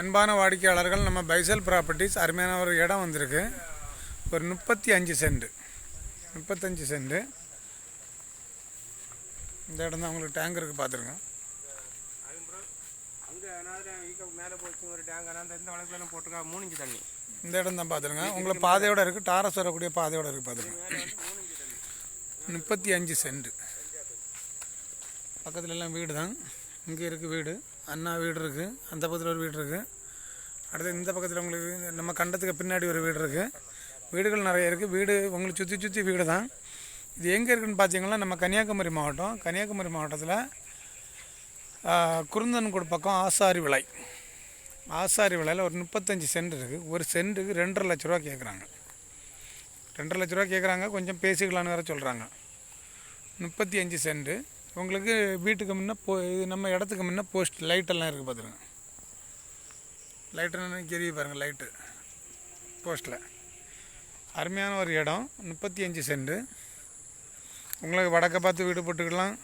அன்பான வாடிக்கையாளர்கள் நம்ம பைசல் ப்ராப்பர்ட்டிஸ் அருமையான ஒரு இடம் வந்திருக்கு. ஒரு முப்பத்தி அஞ்சு சென்ட். முப்பத்தஞ்சு சென்ட். இந்த இடம் தான் உங்களுக்கு டேங்க் இருக்குது பார்த்துருங்க. இந்த மூணு தண்ணி இந்த இடம் தான் பார்த்துருங்க. உங்களை பாதையோட இருக்குது டாரஸ் வரக்கூடிய பாதையோட இருக்குது பார்த்துருங்க. முப்பத்தி அஞ்சு சென்ட். பக்கத்துல எல்லாம் வீடு தான் இங்கே இருக்குது வீடு. அண்ணா வீடு இருக்குது அந்த பக்கத்தில் ஒரு வீடு இருக்குது அடுத்து இந்த பக்கத்தில் உங்களுக்கு நம்ம கண்டத்துக்கு பின்னாடி ஒரு வீடு இருக்குது வீடுகள் நிறைய இருக்குது வீடு உங்களுக்கு சுற்றி சுற்றி வீடு தான் இது எங்கே இருக்குன்னு பார்த்தீங்கன்னா நம்ம கன்னியாகுமரி மாவட்டம். கன்னியாகுமரி மாவட்டத்தில் குருந்தன்கோடு பக்கம் ஆசாரி விலை ஆசாரி விலையில் ஒரு முப்பத்தஞ்சு சென்ட் இருக்குது ஒரு சென்ட்டுக்கு ரெண்டரை லட்ச ரூபா கேட்குறாங்க ரெண்டரை லட்ச ரூபா கேட்குறாங்க கொஞ்சம் பேசிக்கலான்னு வேறு சொல்கிறாங்க முப்பத்தி அஞ்சு சென்ட்டு. உங்களுக்கு வீட்டுக்கு முன்னே போ இது நம்ம இடத்துக்கு முன்னே போஸ்ட் லைட்டெல்லாம் இருக்குது பார்த்துருங்க லைட்டு தெரிய பாருங்கள் லைட்டு போஸ்ட்டில் அருமையான ஒரு இடம் முப்பத்தி அஞ்சு சென்ட்டு உங்களுக்கு வடக்க பார்த்து வீடு போட்டுக்கலாம்.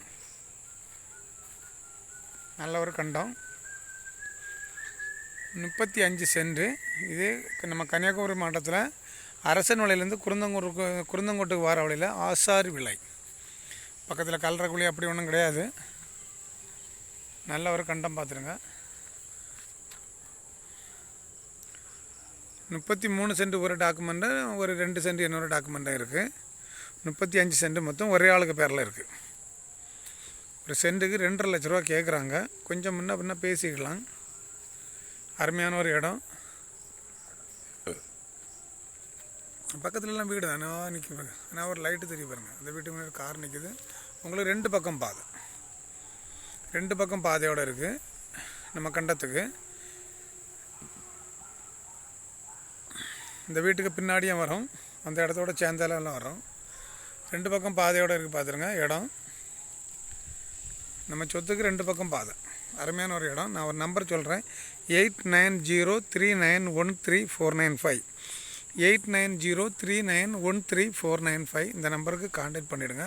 நல்ல ஒரு கண்டம். முப்பத்தி அஞ்சு சென்ட்டு இது நம்ம கன்னியாகுமரி மாவட்டத்தில் அரசன் வலையிலேருந்து குருந்தங்கூருக்கு குருந்தங்கோட்டுக்கு வர வழியில் ஆசாரி விலை. பக்கத்தில் கல்றக்குழி அப்படி ஒன்றும் கிடையாது. நல்ல ஒரு கண்டம் பார்த்துருங்க முப்பத்தி மூணு சென்ட் ஒரு டாக்குமெண்ட்டு ஒரு ரெண்டு சென்ட் இன்னொரு டாக்குமெண்ட்டும் இருக்குது முப்பத்தி அஞ்சு சென்ட் மொத்தம் ஒரே ஆளுக்கு பேரில் இருக்குது ஒரு சென்ட்டுக்கு ரெண்டரை லட்ச ரூபா கேட்குறாங்க கொஞ்சம் முன்ன பின்ன பேசிக்கலாம். அருமையான ஒரு இடம். பக்கத்துலலாம் வீடு தானே. நிற்க பாருங்க. ஆனால் ஒரு லைட்டு தெரிய பாருங்க. அந்த வீட்டு முன்னாடி கார் நிற்குது உங்களுக்கு ரெண்டு பக்கம் பாதை. ரெண்டு பக்கம் பாதையோடு இருக்குது நம்ம கண்டத்துக்கு. இந்த வீட்டுக்கு பின்னாடியும் வரும். அந்த இடத்தோட சேர்ந்தாலாம் வரும். ரெண்டு பக்கம் பாதையோடு இருக்குது பார்த்துருங்க இடம். நம்ம சொத்துக்கு ரெண்டு பக்கம் பாதை. அருமையான ஒரு இடம். நான் ஒரு நம்பர் சொல்கிறேன் eight nine zero three nine one three four nine five eight nine zero three nine one three four nine five இந்த நம்பருக்கு காண்டாக்ட் பண்ணிவிடுங்க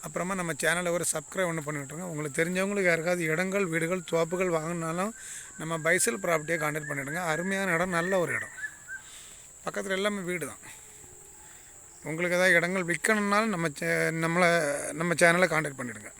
அப்புறமா நம்ம சேனலை ஒரு சப்ஸ்கிரைப் ஒன்று பண்ணி விட்ருங்க உங்களுக்கு தெரிஞ்சவங்களுக்கு யாருக்காவது இடங்கள் வீடுகள் தோப்புகள் வாங்கினாலும் நம்ம பைசல் ப்ராப்பர்ட்டியை காண்டாக்ட் பண்ணிவிடுங்க அருமையான இடம் நல்ல ஒரு இடம். பக்கத்தில் எல்லாமே வீடு தான் உங்களுக்கு ஏதாவது இடங்கள் விற்கணுன்னாலும் நம்ம சே நம்மளை நம்ம சேனலை காண்டாக்ட் பண்ணிவிடுங்க